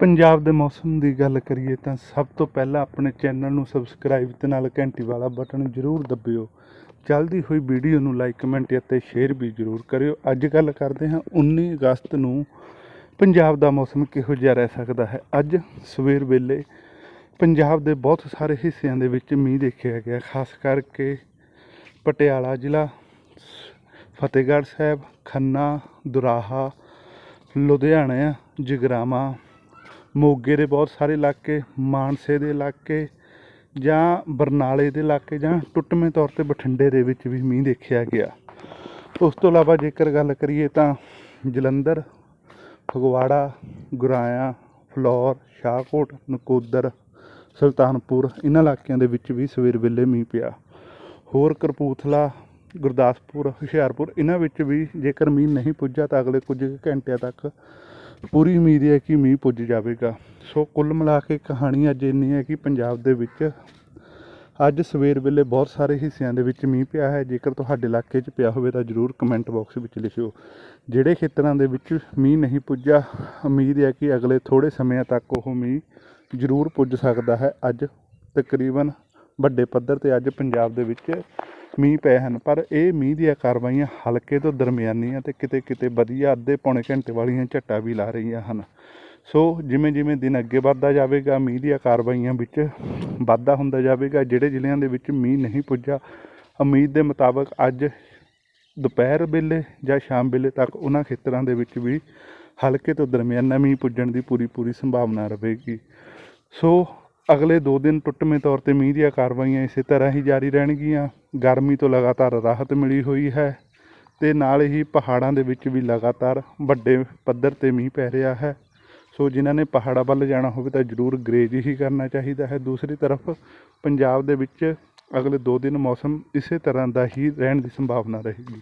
ਪੰਜਾਬ ਦੇ ਮੌਸਮ ਦੀ ਗੱਲ ਕਰੀਏ ਤਾਂ ਸਭ ਤੋਂ ਪਹਿਲਾਂ ਆਪਣੇ ਚੈਨਲ ਨੂੰ ਸਬਸਕ੍ਰਾਈਬ ਤੇ ਨਾਲ ਘੰਟੀ ਵਾਲਾ ਬਟਨ ਜ਼ਰੂਰ ਦਬਿਓ। ਚੱਲਦੀ ਹੋਈ ਵੀਡੀਓ ਨੂੰ ਲਾਈਕ, ਕਮੈਂਟ ਅਤੇ ਸ਼ੇਅਰ ਵੀ ਜ਼ਰੂਰ ਕਰਿਓ। ਅੱਜ ਗੱਲ ਕਰਦੇ ਹਾਂ 19 ਅਗਸਤ ਨੂੰ ਪੰਜਾਬ ਦਾ ਮੌਸਮ ਕਿਹੋ ਜਿਹਾ ਰਹਿ ਸਕਦਾ ਹੈ? ਅੱਜ ਸਵੇਰ ਵੇਲੇ ਪੰਜਾਬ ਦੇ ਬਹੁਤ ਸਾਰੇ ਹਿੱਸਿਆਂ ਦੇ ਵਿੱਚ ਮੀਂਹ ਦੇਖਿਆ ਗਿਆ। ਖਾਸ ਕਰਕੇ ਪਟਿਆਲਾ ਜ਼ਿਲ੍ਹਾ, ਫਤਿਹਗੜ੍ਹ ਸਾਹਿਬ, ਖੰਨਾ, ਦੁਰਾਹਾ, ਲੁਧਿਆਣਾ, ਜਗਰਾਵਾਂ ਮੋਗੇ ਦੇ ਬਹੁਤ ਸਾਰੇ ਇਲਾਕੇ, ਮਾਨਸੇ ਦੇ ਇਲਾਕੇ ਜਾਂ ਬਰਨਾਲੇ ਦੇ ਇਲਾਕੇ ਜਾਂ ਟੁੱਟਵੇਂ ਤੌਰ ਤੇ ਬਠਿੰਡੇ ਦੇ ਵਿੱਚ ਵੀ ਮੀਂਹ ਦੇਖਿਆ ਗਿਆ। ਉਸ ਤੋਂ ਇਲਾਵਾ ਜੇਕਰ ਗੱਲ ਕਰੀਏ ਤਾਂ ਜਲੰਧਰ, ਫਗਵਾੜਾ, ਗੁਰਾਇਆ, ਫਲੌਰ, ਸ਼ਾਹਕੋਟ, ਨਕੋਦਰ, ਸੁਲਤਾਨਪੁਰ ਇਹਨਾਂ ਇਲਾਕਿਆਂ ਦੇ ਵਿੱਚ ਵੀ ਸਵੇਰ ਵੇਲੇ ਮੀਂਹ ਪਿਆ। ਹੋਰ ਕਰਪੂਥਲਾ ਗੁਰਦਾਸਪੁਰ, ਹੁਸ਼ਿਆਰਪੁਰ ਇਹਨਾਂ ਵਿੱਚ ਵੀ ਜੇਕਰ ਮੀਂਹ ਨਹੀਂ ਪੁੱਜਾ ਤਾਂ ਅਗਲੇ ਕੁਝ ਕੁ ਘੰਟਿਆਂ ਤੱਕ ਪੂਰੀ ਉਮੀਦ ਹੈ ਕਿ ਮੀਂਹ ਪੁੱਜ ਜਾਵੇਗਾ। ਸੋ ਕੁੱਲ ਮਿਲਾ ਕੇ ਕਹਾਣੀ ਅੱਜ ਇੰਨੀ ਹੈ ਕਿ ਪੰਜਾਬ ਦੇ ਵਿੱਚ ਅੱਜ ਸਵੇਰ ਵੇਲੇ ਬਹੁਤ ਸਾਰੇ ਹਿੱਸਿਆਂ ਦੇ ਵਿੱਚ ਮੀਂਹ ਪਿਆ ਹੈ। ਜੇਕਰ ਤੁਹਾਡੇ ਇਲਾਕੇ 'ਚ ਪਿਆ ਹੋਵੇ ਤਾਂ ਜਰੂਰ ਕਮੈਂਟ ਬਾਕਸ ਵਿੱਚ ਲਿਖਿਓ। ਜਿਹੜੇ ਖੇਤਰਾਂ ਦੇ ਵਿੱਚ ਮੀਂਹ ਨਹੀਂ ਪੁੱਜਾ ਉਮੀਦ ਹੈ ਕਿ ਅਗਲੇ ਥੋੜੇ ਸਮਿਆਂ ਤੱਕ ਉਹ ਮੀਂਹ ਜ਼ਰੂਰ ਪੁੱਜ ਸਕਦਾ ਹੈ। ਅੱਜ ਤਕਰੀਬਨ ਵੱਡੇ ਪੱਧਰ ਤੇ ਅੱਜ ਪੰਜਾਬ ਦੇ ਵਿੱਚ ਮੀਂਹ ਪਏ ਹਨ, ਪਰ ਇਹ ਮੀਂਹ ਦੀਆਂ ਕਾਰਵਾਈਆਂ ਹਲਕੇ ਤੋਂ ਦਰਮਿਆਨੀਆਂ ਤੇ ਕਿਤੇ ਕਿਤੇ ਵਧੀਆ ਅੱਧੇ ਪੌਣੇ ਘੰਟੇ ਵਾਲੀਆਂ ਝੱਟਾਂ ਵੀ ਲਾ ਰਹੀਆਂ ਹਨ। ਸੋ ਜਿਵੇਂ ਜਿਵੇਂ ਦਿਨ ਅੱਗੇ ਵੱਧਦਾ ਜਾਵੇਗਾ, ਮੀਂਹ ਦੀਆਂ ਕਾਰਵਾਈਆਂ ਵਿੱਚ ਵਾਧਾ ਹੁੰਦਾ ਜਾਵੇਗਾ, ਜਿਹੜੇ ਜ਼ਿਲ੍ਹਿਆਂ ਦੇ ਵਿੱਚ ਮੀਂਹ ਨਹੀਂ ਪੁੱਜਾ ਉਮੀਦ ਦੇ ਮੁਤਾਬਕ ਅੱਜ ਦੁਪਹਿਰ ਵੇਲੇ ਜਾਂ ਸ਼ਾਮ ਵੇਲੇ ਤੱਕ ਉਹਨਾਂ ਖੇਤਰਾਂ ਦੇ ਵਿੱਚ ਵੀ ਹਲਕੇ ਤੋਂ ਦਰਮਿਆਨਾ ਮੀਂਹ ਪੁੱਜਣ ਦੀ ਪੂਰੀ ਪੂਰੀ ਸੰਭਾਵਨਾ ਰਹੇਗੀ। ਸੋ ਅਗਲੇ 2 ਦਿਨ ਟੁੱਟਵੇਂ ਤੌਰ ਤੇ ਮੀਂਹ ਦੀਆਂ ਕਾਰਵਾਈਆਂ ਇਸੇ ਤਰ੍ਹਾਂ ਹੀ ਜਾਰੀ ਰਹਿਣਗੀਆਂ। ਗਰਮੀ ਤੋਂ ਲਗਾਤਾਰ ਰਾਹਤ ਮਿਲੀ ਹੋਈ ਹੈ ਤੇ ਨਾਲ ਹੀ ਪਹਾੜਾਂ ਦੇ ਵਿੱਚ ਵੀ ਲਗਾਤਾਰ ਵੱਡੇ ਪੱਧਰ ਤੇ ਮੀਂਹ ਪੈ ਰਿਹਾ ਹੈ। ਸੋ ਜਿਨ੍ਹਾਂ ਨੇ ਪਹਾੜਾਂ ਵੱਲ ਜਾਣਾ ਹੋਵੇ ਤਾਂ ਜ਼ਰੂਰ ਗਰੇਜ ਹੀ ਕਰਨਾ ਚਾਹੀਦਾ ਹੈ। ਦੂਸਰੀ ਤਰਫ ਪੰਜਾਬ ਦੇ ਵਿੱਚ ਅਗਲੇ 2 ਦਿਨ ਮੌਸਮ ਇਸੇ ਤਰ੍ਹਾਂ ਦਾ ਹੀ ਰਹਿਣ ਦੀ ਸੰਭਾਵਨਾ ਰਹੇਗੀ।